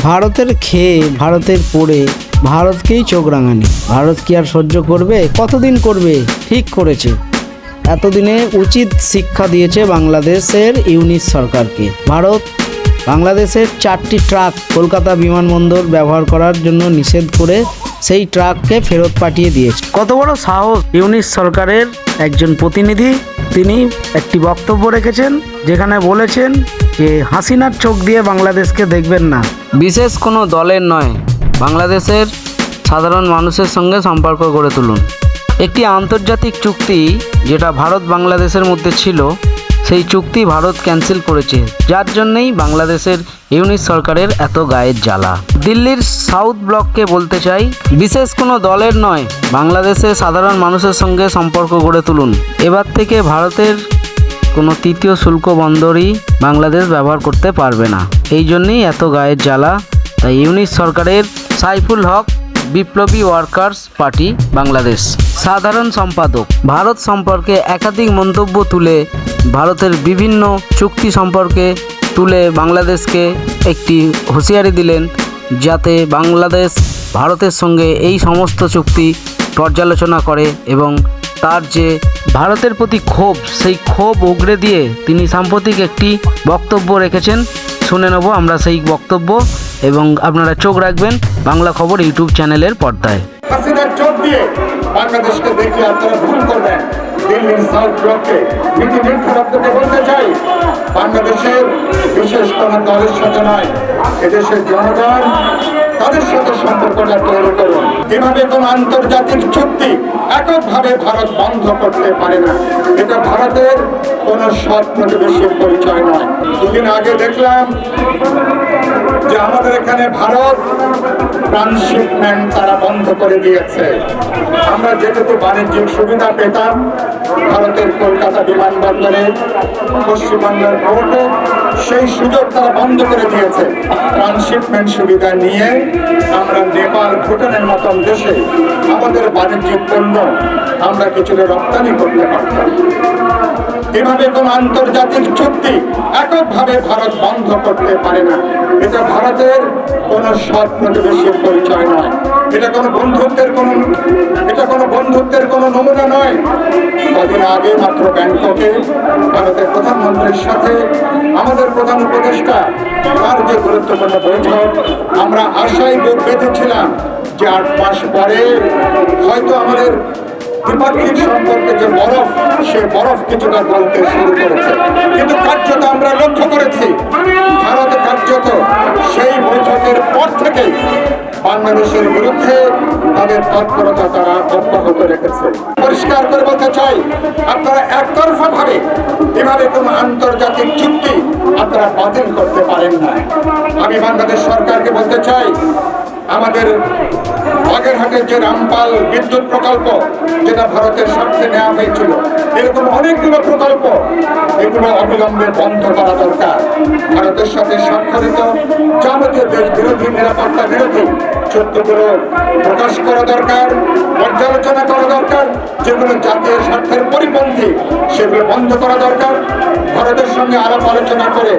ভারতের খেয়ে ভারতের পড়ে, ভারতকেই চোখ রাঙানি। ভারত কি আর সহ্য করবে? কতদিন করবে? ঠিক করেছে। এতদিনে উচিত শিক্ষা দিয়েছে বাংলাদেশের ইউনিস সরকারকে। ভারত বাংলাদেশের চারটি ট্রাক কলকাতা বিমানবন্দর ব্যবহার করার জন্য নিষেধ করে সেই ট্রাককে ফেরত পাঠিয়ে দিয়েছে। কত বড় সাহস ইউনিস সরকারের একজন প্রতিনিধি, তিনি একটি বক্তব্য রেখেছেন, যেখানে বলেছেন যে হাসিনার চোখ দিয়ে বাংলাদেশকে দেখবেন না। বিশেষ কোনো দলের নয়, বাংলাদেশের সাধারণ মানুষের সঙ্গে সম্পর্ক গড়ে তুলুন। একটি আন্তর্জাতিক চুক্তি যেটা ভারত বাংলাদেশের মধ্যে ছিল, সেই চুক্তি ভারত ক্যান্সেল করেছে, যার জন্যেই বাংলাদেশের ইউনিট সরকারের এত গায়ের জ্বালা। দিল্লির সাউথ ব্লককে বলতে চাই, বিশেষ কোনো দলের নয়, বাংলাদেশের সাধারণ মানুষের সঙ্গে সম্পর্ক গড়ে তুলুন। এবার থেকে ভারতের কোনো তৃতীয় শুল্ক বন্দরই বাংলাদেশ ব্যবহার করতে পারবে না। এই জন্যই এত গায়ের জ্বালা। তাই ইউনিট সরকারের সাইফুল হক বিপ্লবী ওয়ার্কার্স পার্টি বাংলাদেশ। সাধারণ সম্পাদক। ভারত সম্পর্কে একাধিক মন্তব্য তুলে ভারতের বিভিন্ন চুক্তি সম্পর্কে তুলে বাংলাদেশকে একটি হুঁশিয়ারি দিলেন, যাতে বাংলাদেশ ভারতের সঙ্গে এই সমস্ত চুক্তি পর্যালোচনা করে এবং তার যে ভারতের প্রতি ক্ষোভ, সেই ক্ষোভ উগরে দিয়ে তিনি সাম্প্রতিক একটি বক্তব্য রেখেছেন। শুনে নেব আমরা সেই বক্তব্য এবং আপনারা চোখ রাখবেন বাংলা খবর ইউটিউব চ্যানেলের পর্দায়। বাংলাদেশের বিশেষ কোনো দলের সাথে নয়, এদেশের জনগণ তাদের সাথে সম্পর্কটা তৈরি করুন। এভাবে আন্তর্জাতিক চুক্তি এককভাবে ভারত বন্ধ করতে পারে না। এটা ভারতের কোন সৎ প্রতিবেশীর পরিচয় নয়। দুদিন আগে দেখলাম যে আমাদের এখানে ভারত ট্রান্সশিপমেন্ট তারা বন্ধ করে দিয়েছে। আমরা যেটুকু বাণিজ্যিক সুবিধা পেতাম ভারতের কলকাতা বিমানবন্দরে, পশ্চিমবঙ্গের পোর্টে সেই সুযোগ তারা বন্ধ করে দিয়েছে। ট্রান্সশিপমেন্ট সুবিধা নিয়ে আমরা নেপাল, ভুটানের মতন দেশে আমাদের বাণিজ্যিক পণ্য আমরা কিছুটা রপ্তানি করতে পারতাম এভাবে কোন আন্তর্জাতিক চুক্তি এককভাবে ভারত বন্ধ করতে পারে না। এটা ভারতের কোন সৎ প্রতিবেশীর পরিচয় নয়। এটা কোনো বন্ধুত্বের কোন, এটা কোনো বন্ধুত্বের কোনো নমুনা নয়। কদিন আগে মাত্র ব্যাংককে ভারতের প্রধানমন্ত্রীর সাথে প্রধান উপদেষ্টা তার যে গুরুত্বপূর্ণ বৈঠক, আমরা আশায় বেঁধেছিলাম যে আট মাস পরে হয়তো আমাদের দ্বিপাক্ষিক সম্পর্কে যে বরফ, সে বরফ কিছুটা গলতে শুরু করেছে। কিন্তু কার্যত আমরা লক্ষ্য করেছি, ভারত কার্যত সেই বৈঠকের পর থেকেই বাংলাদেশের বিরুদ্ধে তাদের তৎপরতা তারা অব্যাহত রেখেছে। পরিষ্কার করে বলতে চাই, আপনারা একতরফা ভাবে এভাবে কোন আন্তর্জাতিক চুক্তি আপনারা বাতিল করতে পারেন না। আমি বাংলাদেশ সরকারকে বলতে চাই, আমাদের বাগেরহাটের যে রামপাল বিদ্যুৎ প্রকল্প, যেটা ভারতের স্বার্থে নেওয়া হয়েছিল, এরকম অনেকগুলো প্রকল্প এগুলো অবিলম্বে বন্ধ করা দরকার। ভারতের সাথে স্বাক্ষরিত যাবতীয় দেশ বিরোধী, নিরাপত্তা বিরোধী চুক্তিগুলো প্রকাশ করা দরকার। পর্যালোচনা করা যেগুলো জাতীয় স্বার্থের পরিপন্থী সেগুলো বন্ধ করা দরকার। ভারতের সঙ্গে আলাপ আলোচনা করে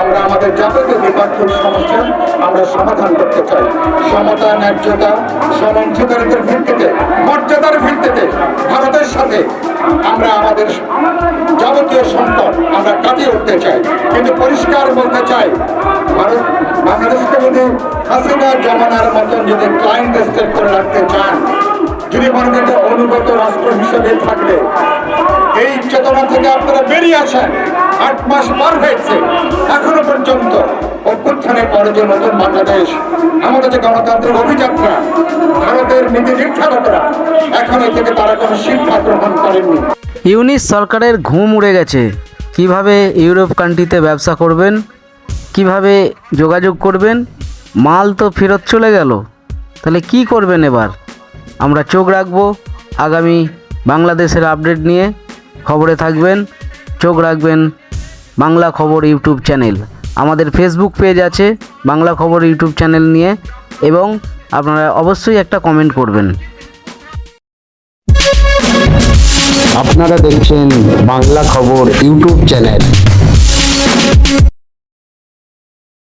আমরা আমাদের যাবতীয় দ্বিপাক্ষিক সমস্যা আমরা সমাধান করতে চাই। সমতা, ন্যায্যতা সমাংশিকারিতার ভিত্তিতে, মর্যাদার ভিত্তিতে ভারতের সাথে আমরা আমাদের যাবতীয় সংকট আমরা কাটিয়ে উঠতে চাই। কিন্তু পরিষ্কার বলতে চাই, ভারত, বাংলাদেশকে যদি হাসিনা, জমানার মতন যদি ক্লায়েন্ট স্টেট করে রাখতে চান, যদি অনুগত রাষ্ট্র হিসেবে থাকলে এই চেতনা থেকে আপনারা বেরিয়ে আসেন। আট মাস পার হয়েছে, এখনও পর্যন্ত অভ্যুত্থানের পরে যে নতুন বাংলাদেশ, আমাদের যে গণতান্ত্রিক অভিযাত্রা, ভারতের নীতি নির্ধারকরা, এখন থেকে তারা কোনো শিক্ষা গ্রহণ করেননি। ইউনিস সরকারের ঘুম উড়ে গেছে। কীভাবে ইউরোপ কান্ট্রিতে ব্যবসা করবেন? কীভাবে যোগাযোগ করবেন? মাল তো ফেরত চলে গেল। তাহলে কি করবেন এবার? আমরা চোখ রাখব। আগামী বাংলাদেশের আপডেট নিয়ে খবরে থাকবেন। চোখ রাখবেন বাংলা খবর ইউটিউব চ্যানেল। আমাদের ফেসবুক পেজ আছে বাংলা খবর ইউটিউব চ্যানেল নিয়ে এবং আপনারা অবশ্যই একটা কমেন্ট করবেন। আপনারা দেখছেন বাংলা খবর ইউটিউব চ্যানেল।